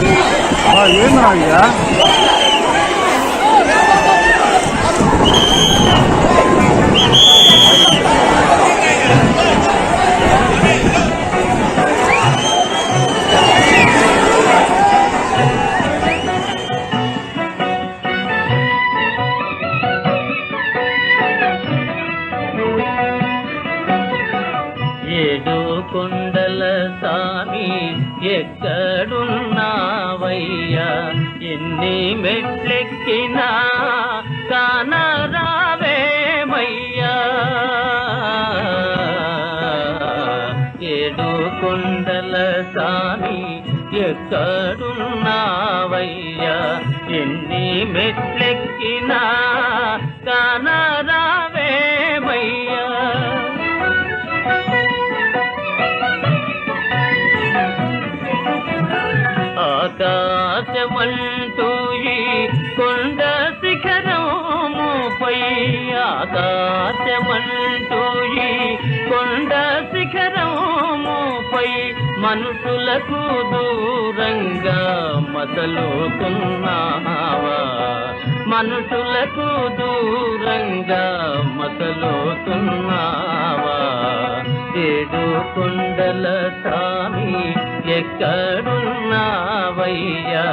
ఏంద్రా అయ్యా ఏడు కొండల సామి ఎక్కడున్నావయ్యా ఎన్ని మెట్లెక్కినా కానరావేమయ్యా. ఏడు కొండల సాని ఎక్కడున్నావయ్యా? ఎన్ని మెట్లెక్కినా కానరావేమయ్యా కొండ శిఖరముపై ఆకాశమంటూ ఈ కొండ శిఖరముపై మనుషులకు దూరంగా మసలుతున్నావా? మనుషులకు దూరంగా మసలుతున్నావా? ఏడు కొండల స్వామి ఎక్కడున్నావయ్యా?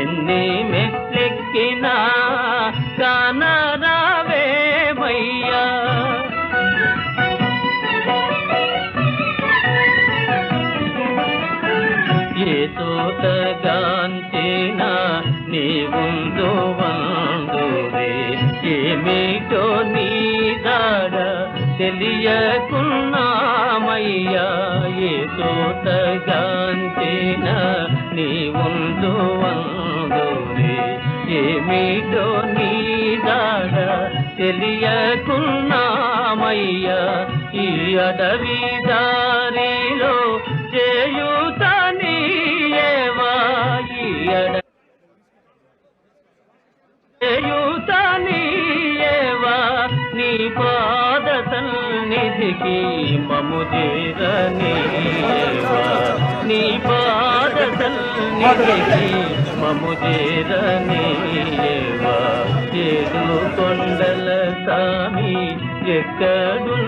ఎన్ని మెట్లిక మెట్లెక్కినా కానరావేమయ్యా ఏ తోటగాంచిన నీ ముందు వందురే ఏమిటో నీ దాడ తెలియకున్నామయ్యా. ఏ తోటగాంచిన నీ ముందు వందురే ఏమిటో నీ దాడ తెలియకున్నామయ్యా. ఈ అడవి దారిలో చేయుత నీయేవా? ఈ అడవి చేయుత నీయేవా? నీ పాద సన్నిధికి మము చేరనీయేవా? నీ పాద సన్నిధికి మము చేరనీయేవా ఏడు కొండల సామి ఎక్కడున్నావయ్యా?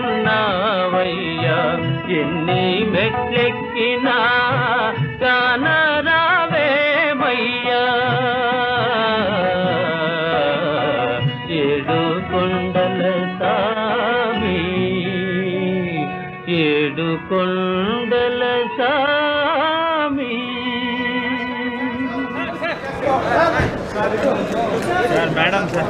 ఎన్ని మెట్లెక్కినా కానరావేమయ్యా? ఏడు కొండల సార్ మేడం సార్.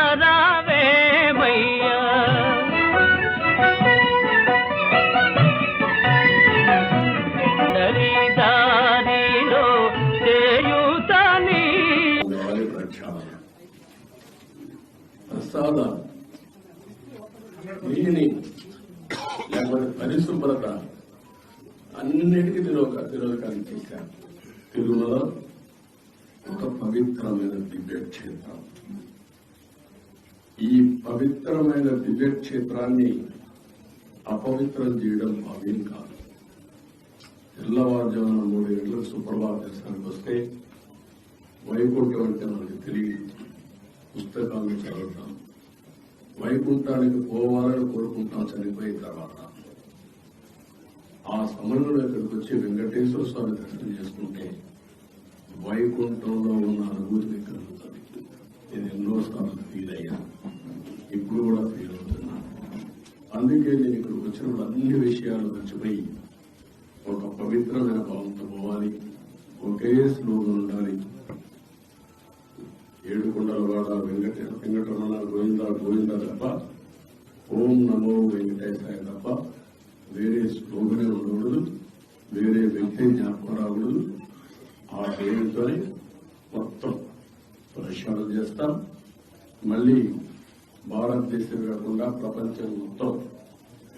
ప్రసాదం నీటిని లేకపోతే పరిశుభ్రత అన్నిటికీ తిరోగ తిరోగకాన్ని చేశారు. తిరుమల ఒక పవిత్రమైన దివ్య క్షేత్రం ఈ పవిత్రమైన దివ్య క్షేత్రాన్ని అపవిత్రం చేయడం భావ్యం కాదు. తెల్లవారుజామున మూడు గంటలకు సుప్రభాత దర్శనానికి వస్తే వైకుంఠం అంటే మనకి తెలియదు. పుస్తకాలను చదువుతాం. వైకుంఠానికి పోవాలని కోరుకుంటాం చనిపోయిన తర్వాత. ఆ సమయంలో ఇక్కడికి వచ్చి వెంకటేశ్వర స్వామి దర్శనం చేసుకుంటే వైకుంఠంలో ఉన్న అనుభూతి మీకు కలుగుతుంది నేను ఎన్నోసార్లు ఫీల్ అయ్యాను ఇప్పుడు కూడా ఫీల్ అవుతున్నాను అందుకే నేను ఇక్కడికి వచ్చినప్పుడు అన్ని విషయాలు మర్చిపోయి ఒక పవిత్రమైన భావంతో పోవాలి. ఒకే స్లోగన్ ఉండాలి. ఏడుకొండలవాడ వెంకట వెంకటరమణ గోవింద గోవింద తప్ప. ఓం నమో వెంకటేశాయ తప్ప. వేరే స్లోగనే ఉండకూడదు. వేరే వ్యక్తి జ్ఞాపకం రాకూడదు. ఆ పేరుతోనే మొత్తం ప్రక్షాళన చేస్తాం. మళ్ళీ భారతదేశం కాకుండా ప్రపంచం మొత్తం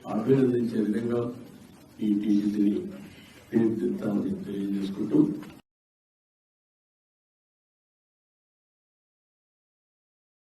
అభినందించే విధంగా ఈ టీజీని తీర్చిదిద్దామని తెలియజేసుకుంటూ